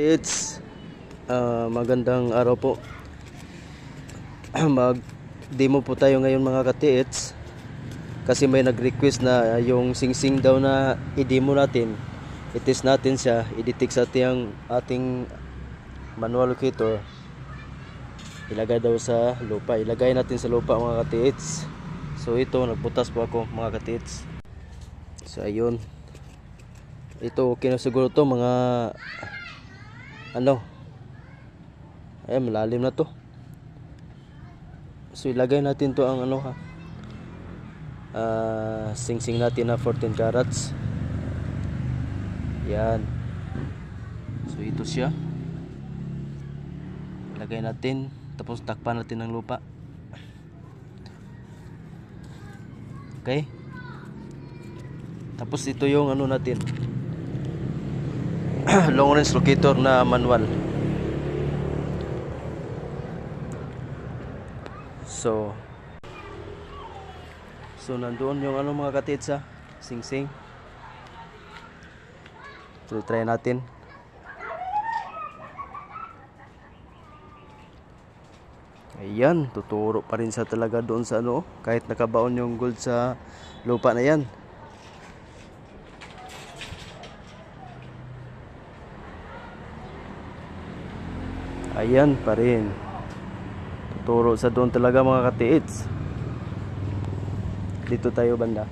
It's ah, magandang araw po. Mag demo po tayo ngayon mga katiits. Kasi may nag-request na yung sing-sing daw na i-demo natin. I-test natin siya, i-detect sa ating, ating manual locator. Ilagay daw sa lupa. Ilagay natin sa lupa mga katiits. So ito, nagbutas po ako mga katiits. So ayun. Ito okay na siguro to mga ano? Ay malalim na to. So ilagay natin to ang ano ha? Ah sing-sing natin na 14 carats. Yan. So ito siya. Ilagay natin. Tapos takpan natin ng lupa. Okay? Tapos ito yung ano natin long range locator na manual. So so nandoon yung ano mga katitsa sing sing so try natin. Ayan tuturo pa rin sa talaga doon sa ano kahit nakabaon yung gold sa lupa na yan Ayan pa rin. Tuturo sa doon talaga mga katiits. Dito tayo banda.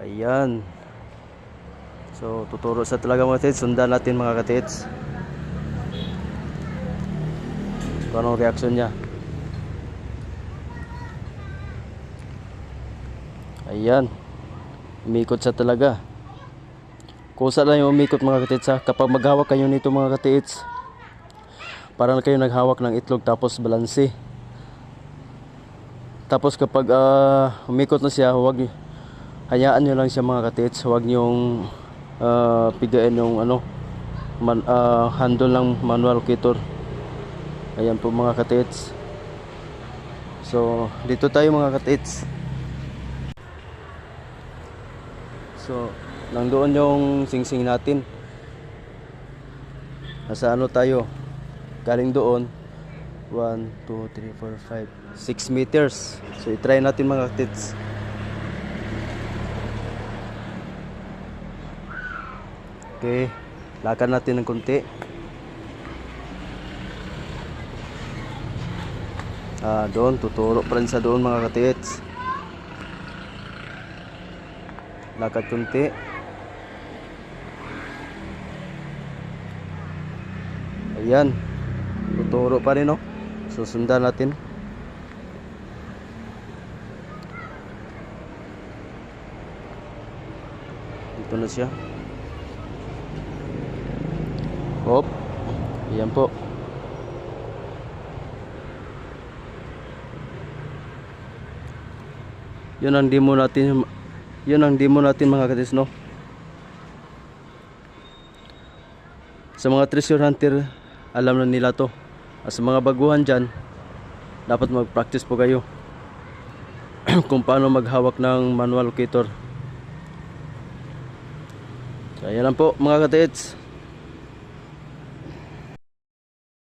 Ayan. So, tuturo sa talaga mga katiits. Sundan natin mga katiits. Kung anong reaksyon niya. Ayan. Umikot sa talaga. Kusa lang yung umikot mga katits ha. Kapag maghawak kayo nito mga katits, parang kayo naghawak ng itlog tapos balanse. Tapos kapag ah, umikot na siya, huwag hayaan nyo lang siya mga katits. Huwag nyong uh, pigain yung ano, man, ah, handle ng manual locator. Ayan po mga katits. So, dito tayo mga katits. So, nandoon yung singsing natin. Nasa ano tayo? Galing doon. 1, 2, 3, 4, 5, 6 meters. So, i-try natin mga tits. Okay. Lakad natin ng konti. Ah, doon. Tuturo pa rin sa doon mga katits. Lakad konti. Ayan. Tuturo pa rin, no? Susundan natin. Ito na siya. Hop. Ayan po. Yun ang demo natin. Yun ang demo natin mga katis, no? Sa mga treasure hunter, alam na nila to. At sa mga baguhan dyan, dapat mag-practice po kayo kung paano maghawak ng manual locator. So, ayan lang po mga katits.